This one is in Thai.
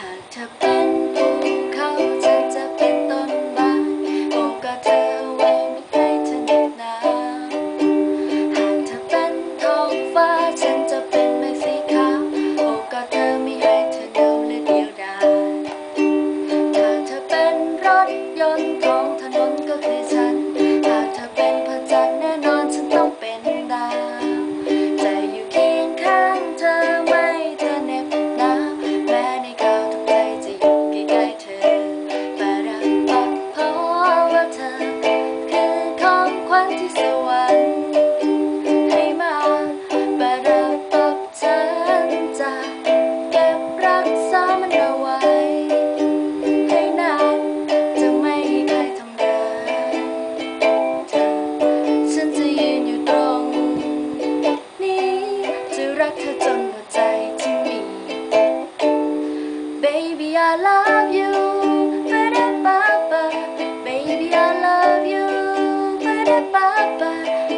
หากเธอเป็น ให้มาประดับฉันจะเก็บรักษามันเอาไว้ ให้นาจะไม่เคยทำร้ฉันจะยืนอยู่ตรงนี้จะรักเธอจนหัวใจที่มี Baby I love you 爸爸。